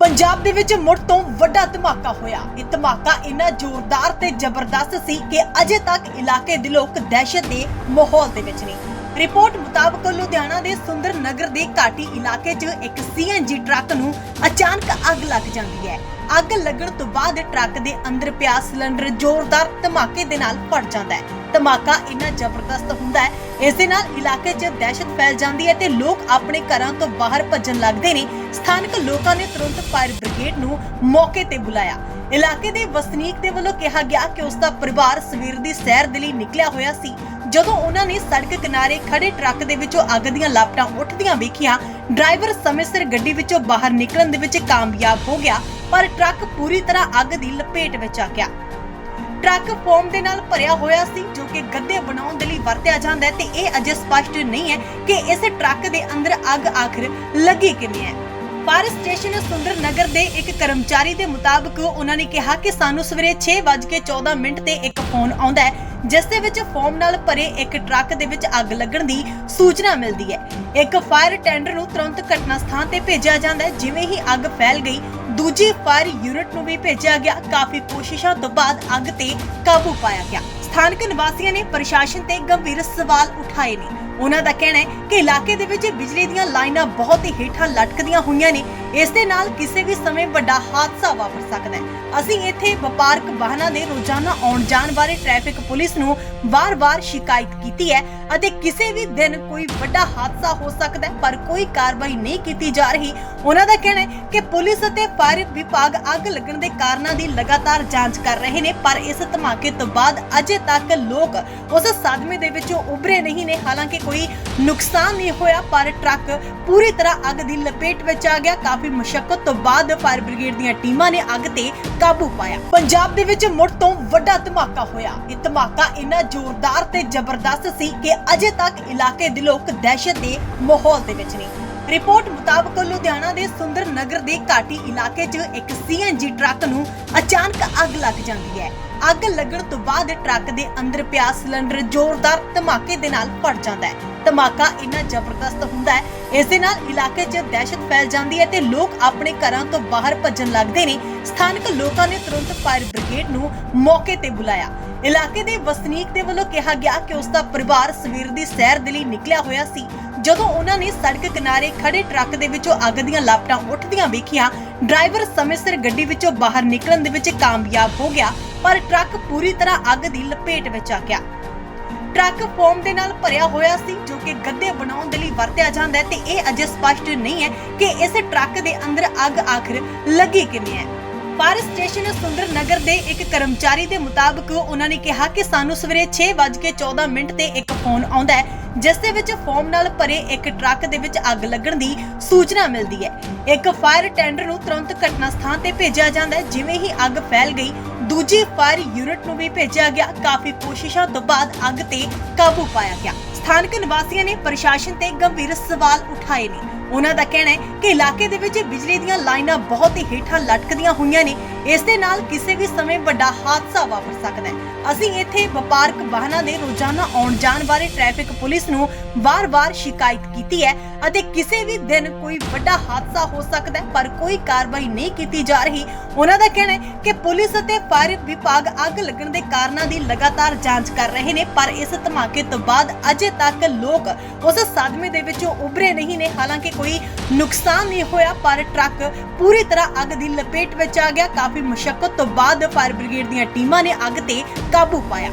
ਪੰਜਾਬ ਦੇ ਵਿੱਚ ਮੁੜ ਤੋਂ ਵੱਡਾ ਧਮਾਕਾ ਹੋਇਆ। ਇਹ ਧਮਾਕਾ ਇੰਨਾ ਜ਼ੋਰਦਾਰ ਤੇ ਜ਼ਬਰਦਸਤ ਸੀ ਕਿ ਅਜੇ ਤੱਕ ਇਲਾਕੇ ਦੇ ਲੋਕ ਦਹਿਸ਼ਤ ਦੇ ਮਾਹੌਲ ਦੇ ਵਿੱਚ ਨੇ। ਰਿਪੋਰਟ ਮੁਤਾਬਕ ਲੁਧਿਆਣਾ ਦੇ ਸੁੰਦਰ ਨਗਰ ਦੇ ਘਾਟੀ ਇਲਾਕੇ 'ਚ ਇੱਕ ਸੀਐਨਜੀ ਟਰੱਕ ਨੂੰ ਅਚਾਨਕ ਅੱਗ ਲੱਗ ਜਾਂਦੀ ਹੈ। ਅੱਗ ਲੱਗਣ ਤੋਂ ਬਾਅਦ ਟਰੱਕ ਦੇ ਅੰਦਰ ਪਿਆ ਸਿਲੰਡਰ ਜ਼ੋਰਦਾਰ ਧਮਾਕੇ ਦੇ ਨਾਲ ਫਟ ਜਾਂਦਾ ਹੈ। ਧਮਾਕਾ ਇੰਨਾ ਜ਼ਬਰਦਸਤ ਹੁੰਦਾ ਹੈ। ਇਸ ਦੇ ਨਾਲ ਇਲਾਕੇ 'ਚ ਦਹਿਸ਼ਤ ਫੈਲ ਜਾਂਦੀ ਹੈ ਤੇ ਲੋਕ ਆਪਣੇ ਘਰਾਂ ਤੋਂ ਬਾਹਰ ਭੱਜਣ ਲੱਗਦੇ ਨੇ। ਸਥਾਨਕ ਲੋਕਾਂ ਨੇ ਤੁਰੰਤ ਫਾਇਰ ਬ੍ਰਿਗੇਡ ਨੂੰ ਮੌਕੇ ਤੇ ਬੁਲਾਇਆ। ਇਲਾਕੇ ਦੇ ਵਸਨੀਕ ਦੇ ਵੱਲੋਂ ਕਿਹਾ ਗਿਆ ਕਿ ਉਸ ਦਾ ਪਰਿਵਾਰ ਸਵੇਰ ਦੀ ਸੈਰ ਦੇ ਲਈ ਨਿਕਲਿਆ ਹੋਇਆ ਸੀ। ਜਦੋਂ ਉਹਨਾਂ ਨੇ ਸੜਕ ਕਿਨਾਰੇ ਖੜੇ ਟਰੱਕ ਦੇ ਵਿੱਚੋਂ ਅੱਗ ਦੀਆਂ ਲਾਪਟਾਂ ਉੱਠਦੀਆਂ ਵੇਖੀਆਂ, ਡਰਾਈਵਰ ਸਮੇਂ ਸਿਰ ਗੱਡੀ ਵਿੱਚੋਂ ਬਾਹਰ ਨਿਕਲਣ ਦੇ ਵਿੱਚ ਕਾਮਯਾਬ ਹੋ ਗਿਆ, ਪਰ ਟਰੱਕ ਪੂਰੀ ਤਰ੍ਹਾਂ ਅੱਗ ਦੀ ਲਪੇਟ ਵਿੱਚ ਆ ਗਿਆ। ਟਰੱਕ ਫੋਮ ਦੇ ਨਾਲ ਭਰਿਆ ਹੋਇਆ ਸੀ, ਜੋ ਕਿ ਗੱਦੇ ਬਣਾਉਣ ਦੇ ਲਈ ਵਰਤਿਆ ਜਾਂਦਾ ਹੈ ਤੇ ਇਹ ਅਜੇ ਸਪਸ਼ਟ ਨਹੀਂ ਹੈ ਕਿ ਇਸ ਟਰੱਕ ਦੇ ਅੰਦਰ ਅੱਗ ਆਖਰ ਲੱਗੀ ਕਿਵੇਂ ਹੈ। ਫਾਇਰ ਸਟੇਸ਼ਨ ਸੁੰਦਰ ਨਗਰ ਦੇ ਇੱਕ ਕਰਮਚਾਰੀ ਦੇ ਮੁਤਾਬਕ ਉਹਨਾਂ ਨੇ ਕਿਹਾ ਕਿ ਸਾਨੂੰ ਸਵੇਰੇ 6:14 ਮਿੰਟ ਤੇ ਇੱਕ ਫੋਨ ਆਉਂਦਾ ਹੈ, ਜਿਸ ਦੇ ਵਿੱਚ ਫੋਮ ਨਾਲ ਭਰੇ ਇੱਕ ਟਰੱਕ ਦੇ ਵਿੱਚ ਅੱਗ ਲੱਗਣ ਦੀ ਸੂਚਨਾ ਮਿਲਦੀ ਹੈ। ਇੱਕ ਫਾਇਰ ਟੈਂਡਰ ਨੂੰ ਤੁਰੰਤ ਘਟਨਾ ਸਥਾਨ ਤੇ ਭੇਜਿਆ ਜਾਂਦਾ ਹੈ, ਜਿਵੇਂ ਹੀ ਅੱਗ ਫੈਲ ਗਈ ਦੂਜੀ ਫਾਇਰ ਯੂਨਿਟ ਨੂੰ ਵੀ ਭੇਜਿਆ ਗਿਆ। ਕਾਫੀ ਕੋਸ਼ਿਸ਼ਾਂ ਤੋਂ ਬਾਅਦ ਅੱਗ ਤੇ ਕਾਬੂ ਪਾਇਆ ਗਿਆ। ਸਥਾਨਕ ਨਿਵਾਸੀਆਂ ਨੇ ਪ੍ਰਸ਼ਾਸਨ ਤੇ ਗੰਭੀਰ ਸਵਾਲ ਉਠਾਏ ਨੇ। ਉਹਨਾਂ ਦਾ ਕਹਿਣਾ ਹੈ ਕਿ ਇਲਾਕੇ ਦੇ ਵਿੱਚ ਬਿਜਲੀ ਦੀਆਂ ਲਾਈਨਾਂ ਬਹੁਤ ਹੀ ਹੇਠਾਂ ਲਟਕਦੀਆਂ ਹੋਈਆਂ ਨੇ। ਇਸ ਦੇ ਨਾਲ ਕਿਸੇ ਵੀ ਸਮੇਂ ਵੱਡਾ ਹਾਦਸਾ ਵਾਪਰ ਸਕਦਾ ਹੈ। ਅਸੀਂ ਇੱਥੇ ਵਪਾਰਕ ਵਾਹਨਾਂ ਦੇ ਰੋਜ਼ਾਨਾ ਆਉਣ ਜਾਣ ਬਾਰੇ ਟ੍ਰੈਫਿਕ ਪੁਲਿਸ ਨੂੰ ਵਾਰ-ਵਾਰ ਸ਼ਿਕਾਇਤ ਕੀਤੀ ਹੈ ਅਤੇ ਕਿਸੇ ਵੀ ਦਿਨ ਕੋਈ ਵੱਡਾ ਹਾਦਸਾ ਹੋ ਸਕਦਾ ਹੈ, ਪਰ ਕੋਈ ਕਾਰਵਾਈ ਨਹੀਂ ਕੀਤੀ ਜਾ ਰਹੀ। ਉਹਨਾਂ ਦਾ ਕਹਿਣਾ ਹੈ ਕਿ ਪੁਲਿਸ ਅਤੇ ਫਾਇਰ ਵਿਭਾਗ ਅੱਗ ਲੱਗਣ ਦੇ ਕਾਰਨਾਂ ਦੀ ਲਗਾਤਾਰ ਜਾਂਚ ਕਰ ਰਹੇ ਨੇ, ਪਰ ਇਸ ਧਮਾਕੇ ਤੋਂ ਬਾਅਦ ਅਜੇ ਤੱਕ ਲੋਕ ਉਸ ਸਦਮੇ ਦੇ ਵਿੱਚੋਂ ਉਭਰੇ ਨਹੀਂ ਨੇ। ਹਾਲਾਂਕਿ ਕੋਈ ਨੁਕਸਾਨ ਨਹੀਂ ਹੋਇਆ, ਪਰ ਟਰੱਕ ਪੂਰੀ ਤਰ੍ਹਾਂ ਅੱਗ ਦੀ ਲਪੇਟ ਵਿੱਚ ਆ ਗਿਆ। ਕਾਫੀ ਮੁਸ਼ਕਲ ਤੋਂ ਬਾਅਦ ਫਾਇਰ ਬ੍ਰਿਗੇਡ ਦੀਆਂ ਟੀਮਾਂ ਨੇ ਅੱਗ ਤੇ ਕਾਬੂ ਪਾਇਆ। ਪੰਜਾਬ ਦੇ ਵਿੱਚ ਮੁੜ ਤੋਂ ਵੱਡਾ ਧਮਾਕਾ ਹੋਇਆ। ਇਹ ਧਮਾਕਾ ਇੰਨਾ ਜ਼ੋਰਦਾਰ ਤੇ ਜ਼ਬਰਦਸਤ ਸੀ ਕਿ ਅਜੇ ਤੱਕ ਇਲਾਕੇ ਦੇ ਲੋਕ ਦਹਿਸ਼ਤ ਦੇ ਮਾਹੌਲ ਦੇ ਵਿੱਚ ਨੇ। ਰਿਪੋਰਟ ਮੁਤਾਬਕ ਲੁਧਿਆਣਾ ਦੇ ਸੁੰਦਰ ਨਗਰ ਦੇ ਘਾਟੀ ਇਲਾਕੇ 'ਚ ਇੱਕ ਸੀਐਨਜੀ ਟਰੱਕ ਨੂੰ ਅਚਾਨਕ ਅੱਗ ਲੱਗ ਜਾਂਦੀ ਹੈ। ਅੱਗ ਲੱਗਣ ਤੋਂ ਬਾਅਦ ਟਰੱਕ ਦੇ ਅੰਦਰ ਪਿਆ ਸਿਲੰਡਰ ਜ਼ੋਰਦਾਰ ਧਮਾਕੇ ਦੇ ਨਾਲ ਫਟ ਜਾਂਦਾ ਹੈ। ਧਮਾਕਾ ਇੰਨਾ ਜ਼ਬਰਦਸਤ ਹੁੰਦਾ ਹੈ। ਇਸ ਦੇ ਨਾਲ ਇਲਾਕੇ 'ਚ ਦਹਿਸ਼ਤ ਫੈਲ ਜਾਂਦੀ ਹੈ ਤੇ ਲੋਕ ਆਪਣੇ ਘਰਾਂ ਤੋਂ ਬਾਹਰ ਭੱਜਣ ਲੱਗਦੇ ਨੇ। ਸਥਾਨਕ ਲੋਕਾਂ ਨੇ ਤੁਰੰਤ ਫਾਇਰ ਬ੍ਰਿਗੇਡ ਨੂੰ ਮੌਕੇ ਤੇ ਬੁਲਾਇਆ। ਇਲਾਕੇ ਦੇ ਵਸਨੀਕ ਦੇ ਵੱਲੋਂ ਕਿਹਾ ਗਿਆ ਕਿ ਉਸ ਦਾ ਪਰਿਵਾਰ ਸਵੇਰ ਦੀ ਸੈਰ ਦੇ ਲਈ ਨਿਕਲਿਆ ਹੋਇਆ ਸੀ। ਜਦੋਂ ਉਹਨਾਂ ਨੇ ਸੜਕ ਕਿਨਾਰੇ ਖੜੇ ਟਰੱਕ ਦੇ ਵਿੱਚੋਂ ਅੱਗ ਦੀਆਂ ਲਾਪਟਾਂ ਉੱਠਦੀਆਂ ਵੇਖੀਆਂ, ਡਰਾਈਵਰ ਸਮੇਂ ਸਿਰ ਗੱਡੀ ਵਿੱਚੋਂ ਬਾਹਰ ਨਿਕਲਣ ਦੇ ਵਿੱਚ ਕਾਮਯਾਬ ਹੋ ਗਿਆ, ਪਰ ਟਰੱਕ ਪੂਰੀ ਤਰ੍ਹਾਂ ਅੱਗ ਦੀ ਲਪੇਟ ਵਿੱਚ ਆ ਗਿਆ। ਟਰੱਕ ਫੋਮ ਦੇ ਨਾਲ ਭਰਿਆ ਹੋਇਆ ਸੀ, ਜੋ ਕਿ ਗੱਦੇ ਬਣਾਉਣ ਦੇ ਲਈ ਵਰਤਿਆ ਜਾਂਦਾ ਹੈ ਤੇ ਇਹ ਅਜੇ ਸਪਸ਼ਟ ਨਹੀਂ ਹੈ ਕਿ ਇਸ ਟਰੱਕ ਦੇ ਅੰਦਰ ਅੱਗ ਆਖਰ ਲੱਗੀ ਕਿਵੇਂ ਹੈ। ਫਾਇਰ ਸਟੇਸ਼ਨ ਸੁੰਦਰ ਨਗਰ ਦੇ ਇੱਕ ਕਰਮਚਾਰੀ ਦੇ ਮੁਤਾਬਕ ਉਹਨਾਂ ਨੇ ਕਿਹਾ ਕਿ ਸਾਨੂੰ ਸਵੇਰੇ 6:14 ਮਿੰਟ ਤੇ ਇੱਕ ਫੋਨ ਆਉਂਦਾ ਹੈ, ਜਿਸ ਦੇ ਵਿੱਚ ਫੋਮ ਨਾਲ ਭਰੇ ਇੱਕ ਟਰੱਕ ਦੇ ਵਿੱਚ ਅੱਗ ਲੱਗਣ ਦੀ ਸੂਚਨਾ ਮਿਲਦੀ ਹੈ। ਇੱਕ ਫਾਇਰ ਟੈਂਡਰ ਨੂੰ ਤੁਰੰਤ ਘਟਨਾ ਸਥਾਨ ਤੇ ਭੇਜਿਆ ਜਾਂਦਾ ਹੈ, ਜਿਵੇਂ ਹੀ ਅੱਗ ਫੈਲ ਗਈ ਦੂਜੀ ਫਾਇਰ ਯੂਨਿਟ ਨੂੰ ਵੀ ਭੇਜਿਆ ਗਿਆ। ਕਾਫੀ ਕੋਸ਼ਿਸ਼ਾਂ ਤੋਂ ਬਾਅਦ ਅੱਗ ਤੇ ਕਾਬੂ ਪਾਇਆ ਗਿਆ। ਸਥਾਨਕ ਨਿਵਾਸੀਆਂ ਨੇ ਪ੍ਰਸ਼ਾਸਨ ਤੇ ਗੰਭੀਰ ਸਵਾਲ ਉਠਾਏ ਨੇ। ਉਹਨਾਂ ਦਾ ਕਹਿਣਾ ਹੈ ਕਿ ਇਲਾਕੇ ਦੇ ਵਿੱਚ ਬਿਜਲੀ ਦੀਆਂ ਲਾਈਨਾਂ ਬਹੁਤ ਹੀ ਹੇਠਾਂ ਲਟਕਦੀਆਂ ਹੋਈਆਂ ਨੇ। ਇਸ ਦੇ ਨਾਲ ਕਿਸੇ ਵੀ ਸਮੇਂ ਵੱਡਾ ਹਾਦਸਾ ਵਾਪਰ ਸਕਦਾ ਹੈ। ਅਸੀਂ ਇੱਥੇ ਵਪਾਰਕ ਵਾਹਨਾਂ ਦੇ ਰੋਜ਼ਾਨਾ ਆਉਣ ਜਾਣ ਬਾਰੇ ਟ੍ਰੈਫਿਕ ਪੁਲਿਸ ਨੂੰ ਵਾਰ-ਵਾਰ ਸ਼ਿਕਾਇਤ ਕੀਤੀ ਹੈ ਅਤੇ ਕਿਸੇ ਵੀ ਦਿਨ ਕੋਈ ਵੱਡਾ ਹਾਦਸਾ ਹੋ ਸਕਦਾ ਹੈ, ਪਰ ਕੋਈ ਕਾਰਵਾਈ ਨਹੀਂ ਕੀਤੀ ਜਾ ਰਹੀ। ਉਹਨਾਂ ਦਾ ਕਹਿਣਾ ਹੈ ਕਿ ਪੁਲਿਸ ਅਤੇ ਫਾਇਰ ਵਿਭਾਗ ਅੱਗ ਲੱਗਣ ਦੇ ਕਾਰਨਾਂ ਦੀ ਲਗਾਤਾਰ ਜਾਂਚ ਕਰ ਰਹੇ ਨੇ, ਪਰ ਇਸ ਧਮਾਕੇ ਤੋਂ ਬਾਅਦ ਅਜੇ ਤੱਕ ਲੋਕ ਉਸ ਸਦਮੇ ਦੇ ਵਿੱਚੋਂ ਉਭਰੇ ਨਹੀਂ ਨੇ। ਹਾਲਾਂਕਿ ਕੋਈ ਨੁਕਸਾਨ ਨਹੀਂ ਹੋਇਆ, ਪਰ ਟਰੱਕ ਪੂਰੀ ਤਰ੍ਹਾਂ ਅੱਗ ਦੀ ਲਪੇਟ ਵਿੱਚ ਆ ਗਿਆ। ਕਾਫੀ ਕਾਫੀ ਮੁਸ਼ਕਲ ਤੋਂ ਬਾਅਦ ਫਾਇਰ ਬ੍ਰਿਗੇਡ ਦੀਆਂ ਟੀਮਾਂ ਨੇ ਅੱਗ ਤੇ ਕਾਬੂ ਪਾਇਆ।